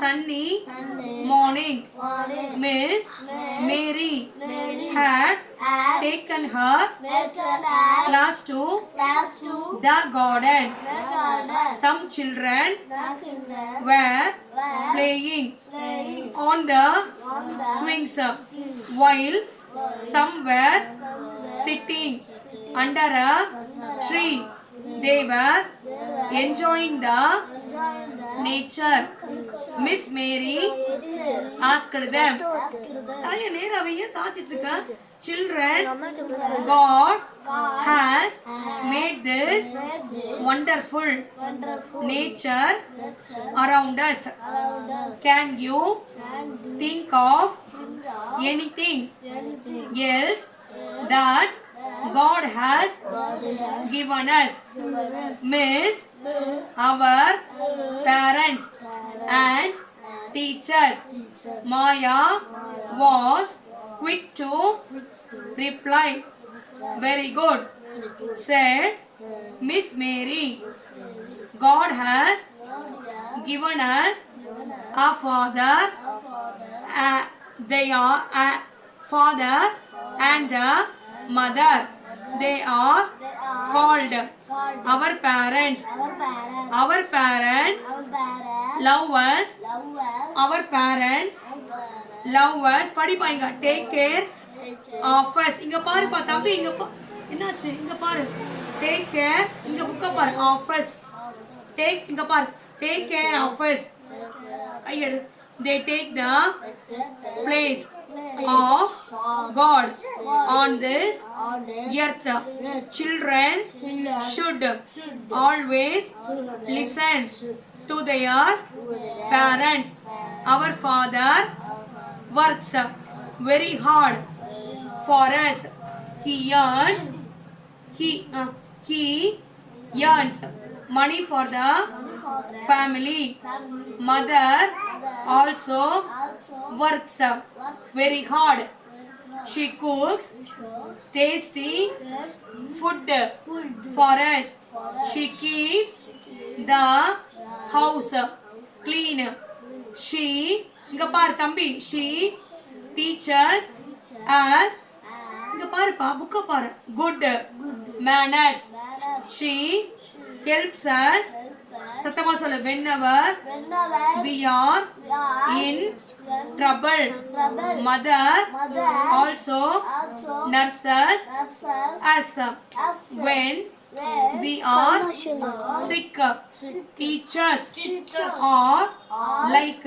sunny Sunday morning. morning. Miss Miss Mary Mary had had taken her class to class to the garden. the garden. Some children children were were playing playing on the on the swings while some were sitting under a tree. They were enjoying the nature. Miss Mary asked them. children God has made this wonderful nature around us. Can you think of anything else that God has given us? Miss our maya was quick to reply. Very good said miss mary. God has given us a father uh, they are a father and a mother. They are called our parents. Our parents, parents our parents love us love us. our parents love us படிப்பாங்க take care of us இங்க பாருப்பா தம்பி இங்க என்னாச்சு இங்க பாரு take care இங்க புக்க பாரு of us take இங்க பாரு take care of us கையெடு they take the place of God on this earth children should always listen to their parents. Our father works very hard for us. He earns he uh, he earns money for the family. Mother also works very hard. She cooks tasty food for us. She keeps the house clean she இங்க பாரு தம்பி. She teachers us இங்க பாருப்பா புக்க பாரு. Good manners she helps us சத்தமா சொல்லு. When our we are in trouble. Mother also nurses us. When we are sick. Teachers. Are like